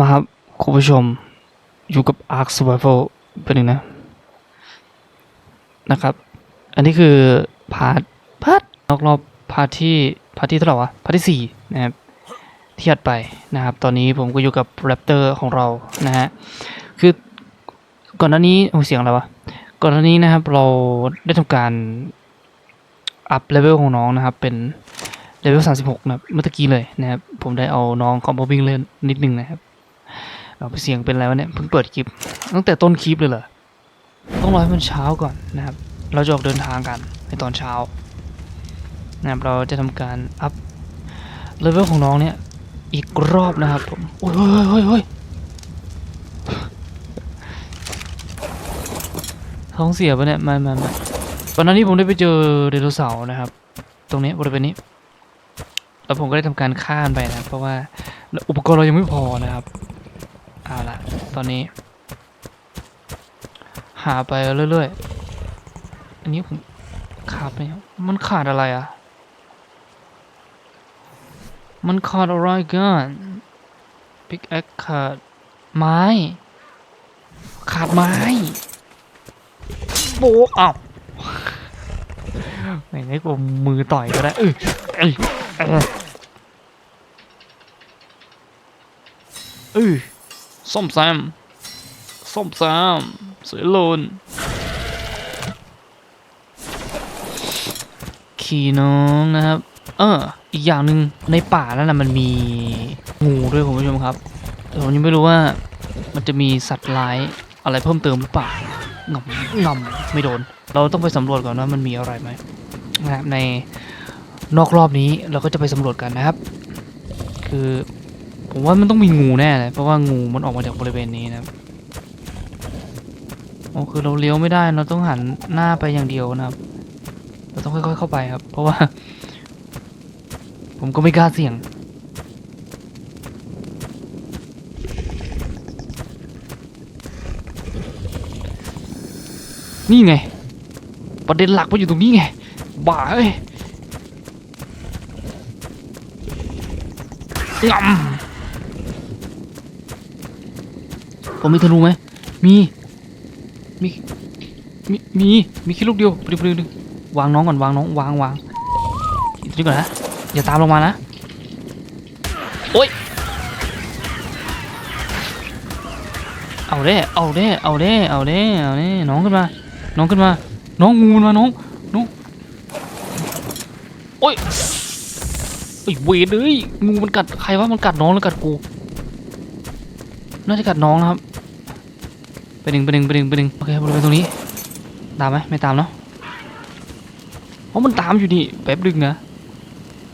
มาครับคุณผู้ชม อยู่กับ Ark Survival เป็นหนึ่งนะ นะครับ อันนี้คือพาร์ทพาร์ทนอกรอบพาร์ทที่พาร์ทที่เท่าไหร่วะพาร์ทที่สี่นะครับที่อัดไปนะครับ ตอนนี้ผมก็อยู่กับแรปเตอร์ของเรานะฮะคือก่อนหน้านี้โอ้เสียงอะไรวะก่อนหน้านี้นะครับเราได้ทำการอัพเลเวลของน้องนะครับ เป็นเลเวล36 นะครับ เมื่อกี้เลยนะครับ ผมได้เอาน้องคอมโบวิ่งเล่นนิดนึงนะครับ เอาเสียงเป็นอะไรวะเนี่ยเพิ่งเปิดคลิป ตั้งแต่ต้นคลิปเลยเหรอต้องรอให้มันเช้าก่อนนะครับ เราจะออกเดินทางกันในตอนเช้านะครับเราจะทำการอัพเลเวลของน้องเนี่ยอีกรอบนะครับผมโอ้ยโอ้ยโอ้ยโอ้ยท้องเสียปะเนี่ยมามามาตอนนั้นที่ผมได้ไปเจอไดโนเสาร์นะครับ ตรงนี้บริเวณนี้แล้วผมก็ได้ทำการฆ่ามันไปนะเพราะว่าอุปกรณ์เรายังไม่พอนะครับ ตอนนี้ หาไปเรื่อยๆ อันนี้ผมขาดไปมันขาดอะไรอะ มันขาดอะไรกันพิกแอคขาดไม้ ขาดไม้โบอ้าวไหนไหนกูมือต่อยก็ได้เอ้ยเอ้ยเอ้ย เอ้ยส้มแซมส้มแซมสวยโลนขี่น้องนะครับ เออ อีกอย่างหนึ่งในป่านั่นนะมันมีงูด้วยคุณผู้ชมครับแต่ผมยังไม่รู้ว่ามันจะมีสัตว์ร้ายอะไรเพิ่มเติมหรือเปล่างำงำไม่โดน เราต้องไปสำรวจก่อนว่ามันมีอะไรไหมนะครับในนอกรอบนี้เราก็จะไปสำรวจกันนะครับ คือ ผมว่ามันต้องมีงูแน่เลยเพราะว่างูมันออกมาจากบริเวณนี้นะครับโอ้คือเราเลี้ยวไม่ได้เราต้องหันหน้าไปอย่างเดียวนะครับ เราต้องค่อยๆเข้าไปครับ เพราะว่า ผมก็ไม่กล้าเสี่ยง นี่ไง ประเด็นหลักมันอยู่ตรงนี้ไงบ้าเอ้ยงำ ผมมีธนูไหมมี มี มี มี มีแค่ลูกเดียวปดึงปดึงวางน้องก่อนวางน้องวางวางตัวนี้ก่อนนะอย่าตามลงมานะ โอ๊ย เอาเด้เอาเด้เอาเด้เอาเด้เอาเด้น้องขึ้นมา น้องขึ้นมา น้องงูมันมาน้องน้องโอ๊ยไอ้เวรเลยงูมันกัดใครวะมันกัดน้องหรือกัดกู น่าจะกัดน้องนะครับ ไปหนึ่งไปหนึ่งไปหนึ่งไปหนึ่งโอเคบริเวณตรงนี้ ตามไหมไม่ตามเนาะเพราะมันตามอยู่นี่แป๊บดึงนะ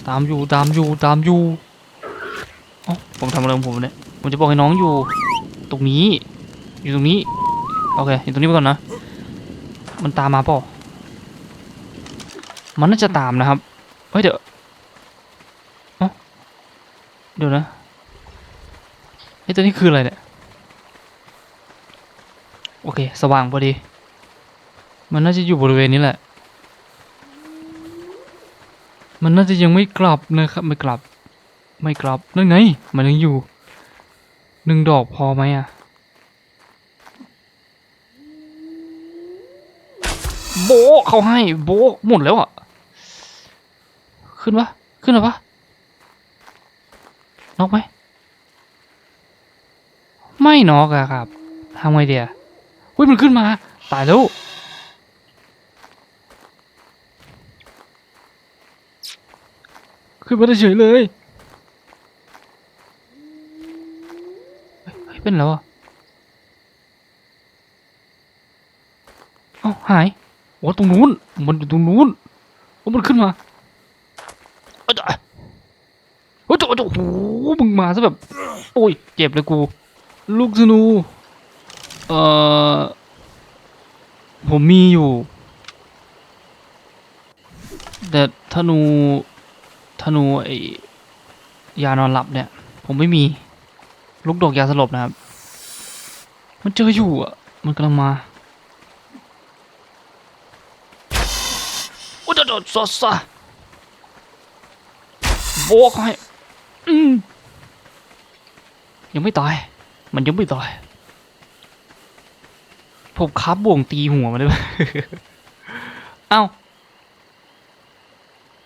ตามอยู่ตามอยู่ตามอยู่อ๋อผมทำอะไรของผมเนี่ยผมจะบอกให้น้องอยู่ตรงนี้ อยู่ตรงนี้ โอเคอยู่ตรงนี้ไปก่อนนะ มันตามมาเปล่ามันน่าจะตามนะครับ เฮ้ยเดี๋ยวเดี๋ยวนะไอ้ตัวนี้คืออะไรเนี่ย โอเค สว่างพอดี มันน่าจะอยู่บริเวณนี้แหละ มันน่าจะยังไม่กลับนะครับ ไม่กลับ ไม่กลับ นั่นไง มันยังอยู่ หนึ่งดอกพอไหมอะ โบเขาให้ โบหมดแล้วอะ ขึ้นปะขึ้นหรอปะนอกไหม ไม่นอกอะครับทำไงเดีย อุ้ยมันขึ้นมา ตายแล้วขึ้นมาได้เฉยเลยเป็นแล้วอะเอ้าหายโอ้ตรงนู้น มันอยู่ตรงนู้นโอ้มันขึ้นมาเอ้ยเอ้ยโอ้ยโอ้ยโอ้โหมึงมาซะแบบ โอ้ย เจ็บเลยกู ลูกธนู เออผมมีอยู่ แต่ธนูธนูไอยานอนหลับเนี่ย ผมไม่มี ลูกดอกยาสลบนะครับ มันเจออยู่อะ มันกำลังมาโอ้ยโดดซอสะโบกให้ยังไม่ตาย มันยังไม่ตาย ผมคับบ่วงตีหัวมันได้ไหมเอ้า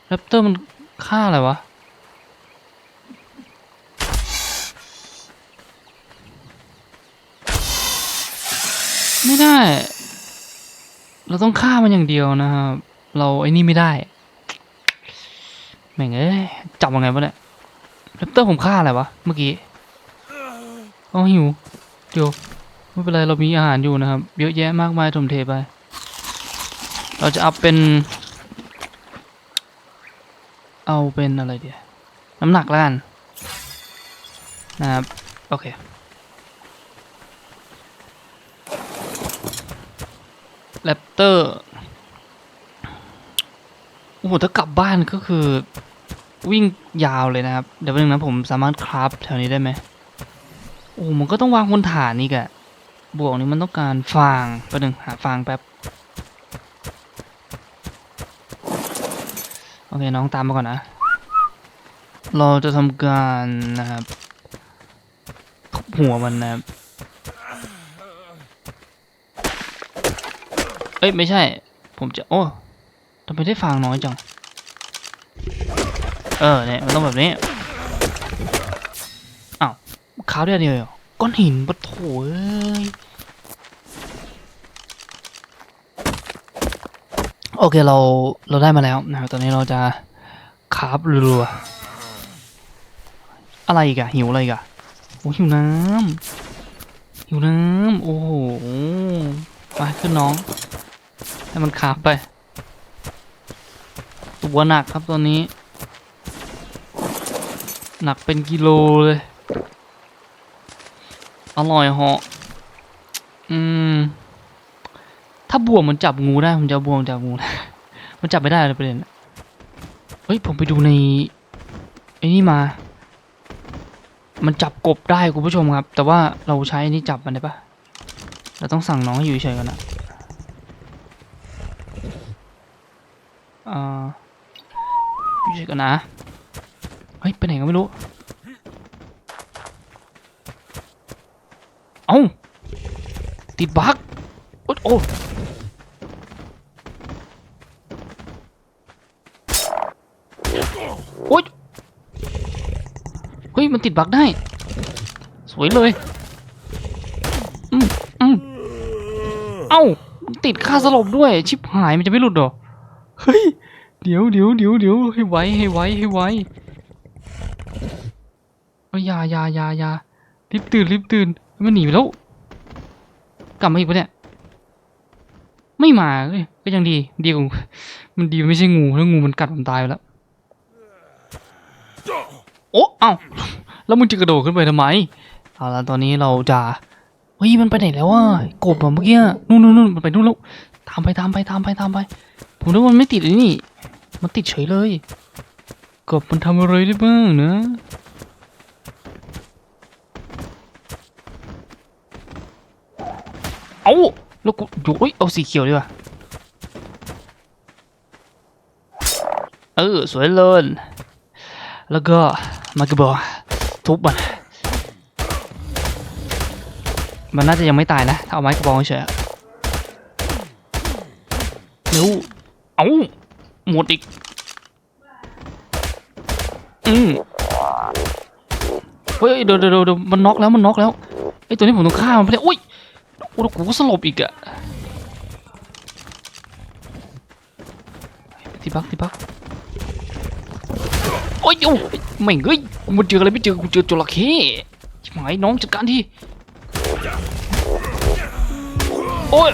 แรปเตอร์มันฆ่าอะไรวะ ไม่ได้ เราต้องฆ่ามันอย่างเดียวนะครับ เราไอ้นี่ไม่ได้ แม่งเอ้ยจับยังไงวะเนี่ยแรปเตอร์ผมฆ่าอะไรวะ เมื่อกี้อ๋อหิวเดี๋ยว ไม่เป็นไรเรามีอาหารอยู่นะครับ เยอะแยะมากมายถมเทไป เราจะเอาเป็น เอาเป็นอะไรเดียวน้ำหนักแล้วกันนะครับ โอเคแรปเตอร์โอ้โหถ้ากลับบ้านก็คือวิ่งยาวเลยนะครับ เดี๋ยวนึงนะผมสามารถคราฟแถวนี้ได้ไหมโอ้มันก็ต้องวางบนฐานนี่แก บวกนี้มันต้องการฟางแป๊บนึงหาฟางแป๊บ โอเค น้องตามมาก่อนนะ เราจะทำการนะครับทุบหัวมันนะครับ เอ้ย ไม่ใช่ ผมจะ โอ้ทำไมได้ฟางน้อยจัง เออ เนี่ย มันต้องแบบนี้ อ้าวขาวได้อันเดียวก้อนหินปะโถเอ้ย โอเคเราเราได้มาแล้วนะครับตอนนี้เราจะคาบรัวอะไรอีกอะหิวอะไรอีกอะโอ้หิวน้ำหิวน้ำโอ้โหไปขึ้นน้อง ให้มันคาบไป ตัวหนักครับตอนนี้ หนักเป็นกิโลเลย อร่อยเหาะอืม ถ้าบ่วงมันจับงูได้ผมจะบ่วงจับงูนะมันจับไม่ได้เลยประเด็นะเฮ้ยผมไปดูในไอ้นี่มา มันจับกบได้คุณผู้ชมครับ แต่ว่าเราใช้อันนี้จับมันได้ปะเราต้องสั่งน้องให้อยู่เฉยๆกันนะอ่าอยู่เฉยๆกันนะเฮ้ยไปไหนก็ไม่รู้เอ้าติดบั๊ก อ๊ยโอ้โอ๊ยเฮ้ย มันติดบักได้ สวยเลย อืมอืมเอ้า ติดค่าสลบด้วย ชิบหายมันจะไม่หลุดหรอ เฮ้ย เดี๋ยวเดี๋ยวเดี๋ยวเดี๋ยวให้ไวให้ไวให้ไวเอ้ยยายายายารีบตื่นรีบตื่น มันหนีไปแล้ว กลับมาอีกปะเนี่ย ไม่มาเอ้ยก็ยังดีดีกว่ามันดีไม่ใช่งูแล้วงูมันกัดผมตายไปแล้วโอ้เอ้าแล้วมึงจะกระโดดขึ้นไปทำไมเอาละตอนนี้เราจะเฮ้ยมันไปไหนแล้วอะกบอะเมื่อกี้นู่นนู่นนู่นมันไปนู่นแล้วตามไปตามไปตามไปตามไป ผมนึกว่ามันไม่ติดไอ้นี่ มันติดเฉยเลยกบมันทำอะไรได้บ้างนะเอา แล้วกูอยู่เอ้ยเอาสีเขียวดีกว่าเออสวยเลยแล้วก็มากระบอกทุบมันมันน่าจะยังไม่ตายนะถ้าเอาไม้กระบองเฉยเร็วเอาหมดอีกอืมเฮ้ยเดี๋ยวเดี๋ยวเดี๋ยวมันน็อกแล้วมันน็อกแล้วไอตัวนี้ผมต้องฆ่ามันไปเลยอุ้ย โอ้แล้วกูก็สลบอีกอะที่พักที่พักโอ้ยโอ้ยไม่เอ้ยกูมาเจออะไรไม่เจอกูเจอจระเข้ชิบหายน้องจัดการทีโอ้ย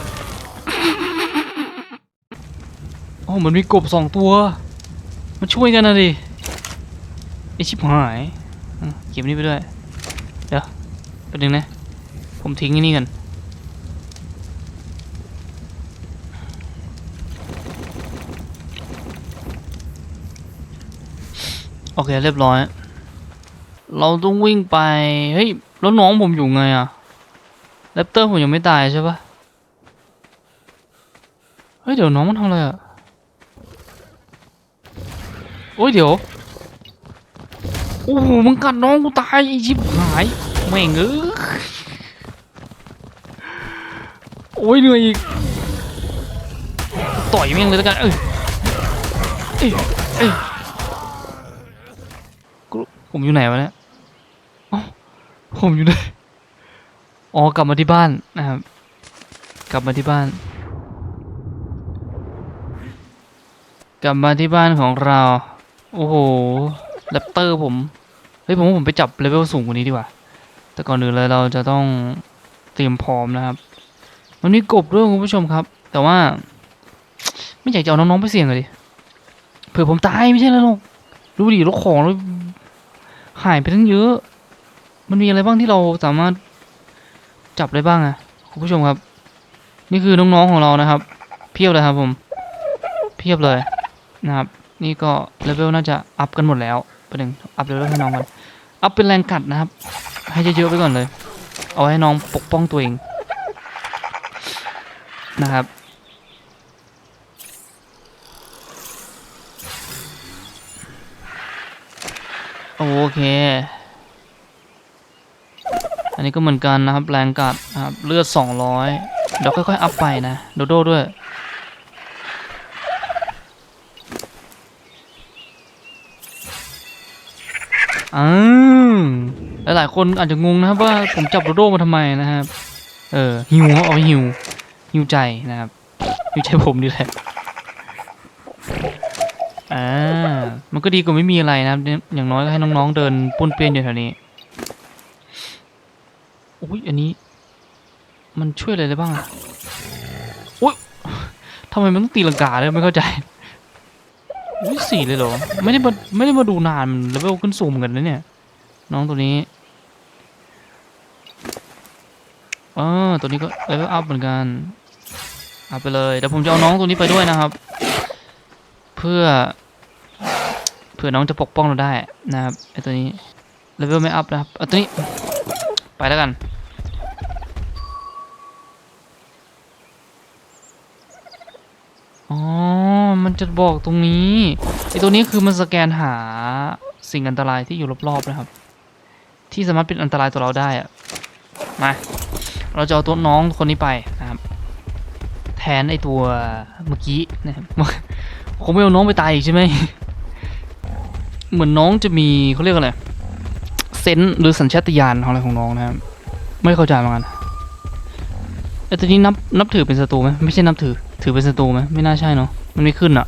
โอ้มันมีกบสองตัวมาช่วยกันนะดิไอชิบหายเก็บนี่ไปด้วยเดี๋ยวไปดึงนะผมทิ้งไอ้นี่กัน อเคเรียบร้อย เราต้องวิ่งไป เฮ้ย แล้วน้องผมอยู่ไงอะแรปเตอร์ผมยังไม่ตายใช่ปะเฮ้ย เดี๋ยวน้องมันทำอะไรอะโอ้ยเดี๋ยว โอ้โหมันกัดน้องกูตายไอชิบหายแม่งเอ้ยโอ้ยเหนื่อยอีก ต่อยแม่งเลยแล้วกัน เอ้ยเอ้ยเอ้ย ผมอยู่ไหนวะเนี่ยอ้าผมอยู่ไหนอ๋อกลับมาที่บ้านนะครับ กลับมาที่บ้าน กลับมาที่บ้านของเรา โอ้โหแรปเตอร์ผม เฮ้ยผมว่าผมไปจับเลเวลสูงกว่านี้ดีกว่า แต่ก่อนอื่นเลยเราจะต้องเตรียมพร้อมนะครับมันมีกบด้วยคุณผู้ชมครับ แต่ว่า ไม่อยากจะเอาน้องๆไปเสี่ยงเลยเผื่อผมตายไม่ใช่แล้วหรอกดูดิรถของแล้ว หายไปทั้งเยอะ มันมีอะไรบ้างที่เราสามารถจับได้บ้างอะคุณผู้ชมครับ นี่คือน้องๆของเรานะครับ เพียบเลยครับผม เพียบเลยนะครับ นี่ก็เลเวลน่าจะอัพกันหมดแล้วประเด็นอัพเลเวลให้น้องกันอัพเป็นแรงกัดนะครับ ให้เยอะๆไปก่อนเลย เอาให้น้องปกป้องตัวเองนะครับ โอเค อันนี้ก็เหมือนกันนะครับ แรงกัดนะครับ เลือด 200 เดี๋ยวค่อยๆ อัพไปนะ โดโด้ด้วยอืมหลายๆคนอาจจะงงนะครับว่าผมจับโดโด้มาทำไมนะครับ เออหิวครับเอาหิวหิวใจนะครับหิวใจผมนี่แหละ อ่า มันก็ดีกว่าไม่มีอะไรนะครับ อย่างน้อยก็ให้น้องๆเดินปุ้นเปี้ยนอยู่แถวนี้อุ้ยอันนี้ มันช่วยอะไรได้บ้างอะอุ้ยทำไมมันต้องตีลังกาด้วยไม่เข้าใจอุ้ยสี่เลยเหรอ ไม่ได้มาไม่ได้มาดูนานเลเวลขึ้นสูงเหมือนกันนะเนี่ย น้องตัวนี้เออตัวนี้ก็เลเวลอัพเหมือนกันอัพไปเลยเดี๋ยวผมจะเอาน้องตัวนี้ไปด้วยนะครับ เพื่อเพื่อน้องจะปกป้องเราได้นะครับไอตัวนี้เลเวลไม่อัพนะครับเอาตัวนี้ไปแล้วกันอ๋อ มันจะบอกตรงนี้ไอตัวนี้คือมันสแกนหาสิ่งอันตรายที่อยู่รอบๆนะครับ ที่สามารถเป็นอันตรายต่อเราได้อะมาเราจะเอาตัวน้องคนนี้ไปนะครับ แทนไอตัวเมื่อกี้นะครับ คงไม่เอาน้องไปตายอีกใช่ไหม เหมือนน้องจะมีเขาเรียกอะไรเซนส์หรือสัญชาตญาณของอะไรของน้องนะครับ ไม่เข้าใจเหมือนกันไอตัวนี้นับนับถือเป็นศัตรูไหมไม่ใช่นับถือ ถือเป็นศัตรูไหมไม่น่าใช่เนาะมันไม่ขึ้นอะ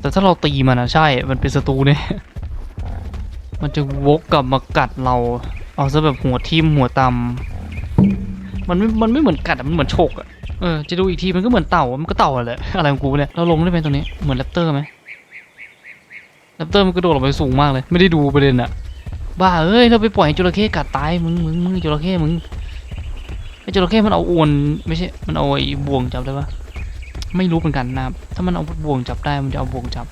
แต่ถ้าเราตีมันอะใช่ มันเป็นศัตรูเนี่ย มันจะวกกลับมากัดเรา เอาซะแบบหัวทิ่มหัวตำ มันไม่มันไม่เหมือนกัดอะมันเหมือนฉกอะเออจะดูอีกทีมันก็เหมือนเต่ามันก็เต่าอะแหละอะไรของกูเนี่ยเราลงได้เป็นตัวนี้เหมือนแรปเตอร์ไหมแรปเตอร์มันกระโดดลงไปสูงมากเลย ไม่ได้ดูประเด็นอะบ้าเอ้ยเราไปปล่อยจระเข้กัดตายมึงมึงมึงจระเข้มึงไอ้จระเข้มันเอาอวนไม่ใช่มันเอาไอ้บ่วงจับได้ปะไม่รู้เหมือนกันนะครับถ้ามันเอาบ่วงจับได้มันจะเอาบ่วงจับ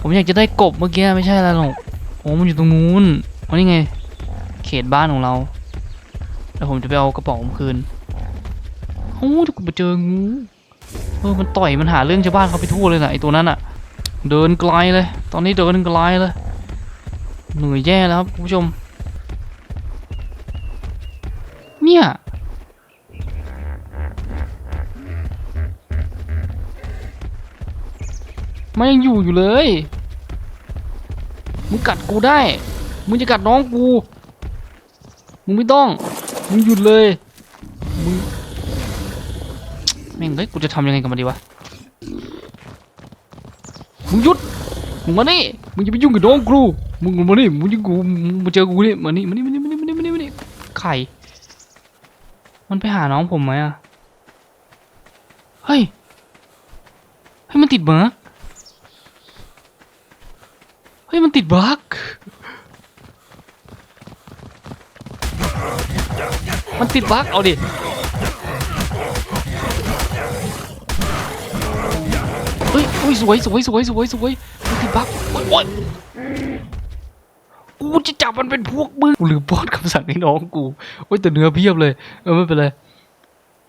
ผมอยากจะได้กบเมื่อกี้ไม่ใช่อะไรหรอกโอ้มันอยู่ตรงนู้นอ๋อนี่ไง เขตบ้านของเราแล้วผมจะไปเอากระเป๋าผมคืน อ้ถ้ากูไปเจองูเออมันต่อยมันหาเรื่องชาวบ้านเขาไปทั่วเลยนะไอตัวนั้นอะเดินไกลเลย ตอนนี้เดินไกลเลยเหนื่อยแย่แล้วครับคุณผู้ชม เนี่ยมันยังอยู่อยู่เลย มึงกัดกูได้ มึงจะกัดน้องกู มึงไม่ต้อง มึงหยุดเลย มึง แม่งเฮ้ยกูจะทำยังไงกับมันดีวะมึงหยุดมึงมานี่มึงจะไปยุ่งกับน้องกูมึงมานี่มึงจะกูมึงเจอกูนี่มานี่มานี่มานี่มานี่มานี่มานี่มานี่ไข่มันไปหาน้องผมไหมอะเฮ้ยเฮ้ยมันติดบั๊กเฮ้ยมันติดบั๊กมันติดบั๊กเอาดิ อุ้ยสวยสวยสวยสวยสวยมันติดบั๊กโอ๊ยกูจะจับมันเป็นพวกมึงกูลืมป้อนคำสั่งให้น้องกูโอ้ยแต่เนื้อเพียบเลย เออไม่เป็นไร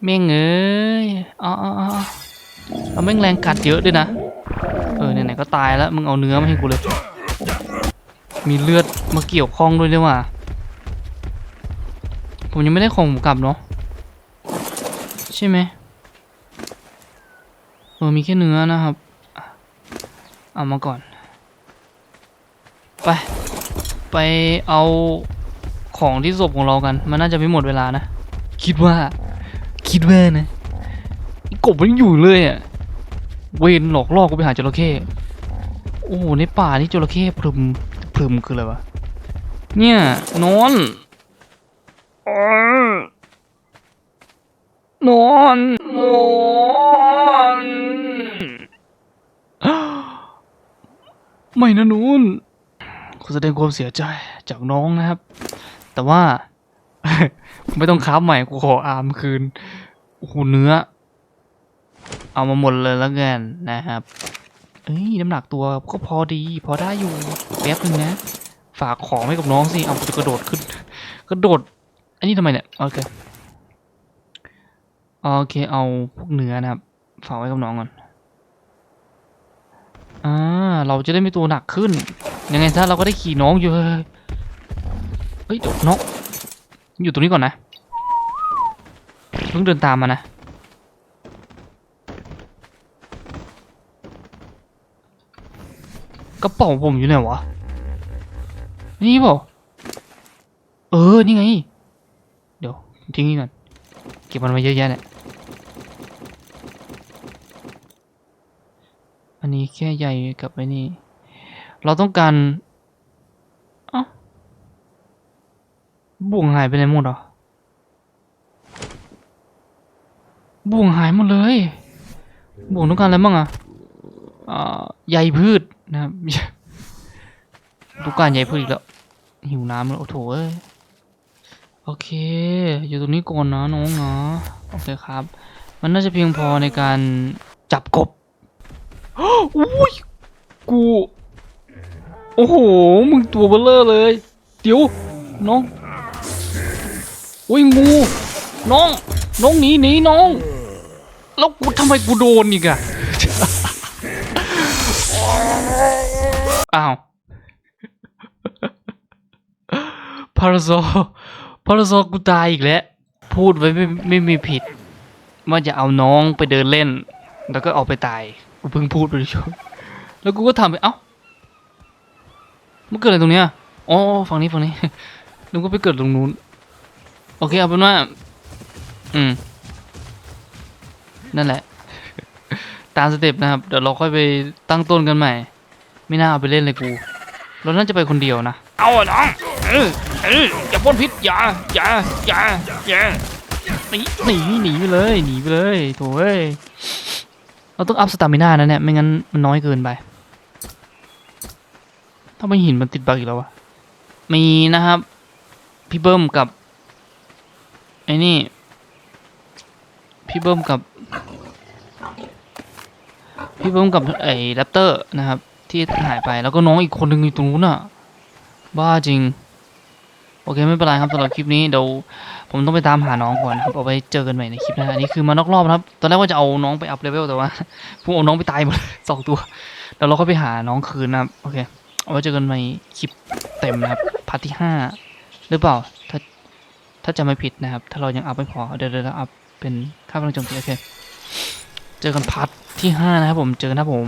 แม่งเอ้ยอ๋ออ๋ออ๋อเอาแม่งแรงกัดเยอะด้วยนะ เออไหนๆก็ตายแล้วมึงเอาเนื้อมาให้กูเลย มีเลือดมาเกี่ยวข้องด้วยด้วยว่ะผมยังไม่ได้ของผมกลับเนาะใช่ไหมเออมีแค่เนื้อนะครับ เอามาก่อน ไป ไปเอาของที่ศพของเรากัน มันน่าจะไม่หมดเวลานะ คิดว่า คิดว่านะกบมันอยู่เลยอะ เวนหลอกล่อกูไปหาจระเข้โอ้โหในป่านี่จระเข้พรึมพรึมคืออะไรวะ เนี่ยนอนนอนนอน ไม่นะนูนขอแสดงความเสียใจจากน้องนะครับ แต่ว่า ไม่ต้องค้าบใหม่กูขออาร์มคืนโอ้โหเนื้อ เอามาหมดเลยแล้วกันนะครับเอ้ยน้ำหนักตัวก็พอดี พอได้อยู่แป๊บนึงนะ ฝากของให้กับน้องสิ เอาจะกระโดดขึ้น กระโดด อันนี้ทำไมเนี่ย โอเค โอเค เอาพวกเนื้อนะครับ ฝากไว้กับน้องก่อน อ่า เราจะได้ไม่ตัวหนักขึ้น ยังไงซะเราก็ได้ขี่น้องอยู่ เฮ้ยเฮ้ยเดี๋ยวน้องอยู่ตรงนี้ก่อนนะ เพิ่งเดินตามมานะ กระเป๋าผมอยู่ไหนวะ นี่เปล่าเออ นี่ไง เดี๋ยวทิ้งนี่ก่อน เก็บมันไว้เยอะแยะเนี่ย อันนี้แค่ใหญ่กับไอ้นี่ เราต้องการเอ้าบ่วงหายไปไหนหมดหรอบ่วงหายหมดเลยบ่วงต้องการอะไรบ้างอะอ่าใยพืชนะครับต้องการใยพืชอีกแล้ว หิวน้ำแล้วโอ้โถเอ้ยโอเค อยู่ตรงนี้ก่อนนะน้องนะโอเคครับ มันน่าจะเพียงพอในการจับกบ อุ้ยกู โอ้โห มึงตัวเบลเลอร์เลย เดี๋ยว น้องอุ้ยงู น้อง น้องหนีหนีน้อง แล้วกูทำไมกูโดนอีกอะอ้าวพาราโซพาราโซกูตายอีกแล้ว พูดไว้ไม่ไม่มีผิดว่าจะเอาน้องไปเดินเล่น แล้วก็เอาไปตาย กูเพิ่งพูดไปชมแล้วกูก็ทำไปเอ้ามันเกิดอะไรตรงเนี้ยอ๋อฝั่งนี้ฝั่งนี้นึกว่าไปเกิดตรงนู้นโอเคเอาเป็นว่า อืม นั่นแหละ ตามสเต็ปนะครับ เดี๋ยวเราค่อยไปตั้งต้นกันใหม่ ไม่น่าเอาไปเล่นเลยกู เราน่าจะไปคนเดียวนะ เอาอะน้องเออเอออย่าพ่นพิษอย่าอย่าอย่าอย่าหนีหนีหนีไปเลยหนีไปเลยโถ่เอ้ย เราต้องอัพสตามิน่านะเนี่ย ไม่งั้นมันน้อยเกินไปถ้าไม่หินมันติดบักอีกแล้ววะ มีนะครับ พี่เบิ้มกับ ไอ้นี่ พี่เบิ้มกับ พี่เบิ้มกับไอ้แรปเตอร์นะครับ ที่หายไปแล้วก็น้องอีกคนหนึ่งอยู่ตรงนู้นอะ บ้าจริง โอเคไม่เป็นไรครับสำหรับคลิปนี้เดี๋ยวผมต้องไปตามหาน้องก่อนนะครับเอาไว้เจอกันใหม่ในคลิปหน้าอันนี้คือมานอกรอบนะครับ ตอนแรกว่าจะเอาน้องไปอัพเลเวลแต่ว่าผมเอาน้องไปตายหมดสองตัวเดี๋ยวเราก็ไปหาน้องคืนนะครับโอเคเอาไว้เจอกันใหม่คลิปเต็มนะครับพาร์ทที่ห้าหรือเปล่าถ้าถ้าจะไม่ผิดนะครับ ถ้าเรายังอัพไม่พอเดี๋ยวเดี๋ยวเราอัพเป็นค่าพลังโจมตีโอเคเจอกันพาร์ทที่ห้านะครับผมเจอกันนะผม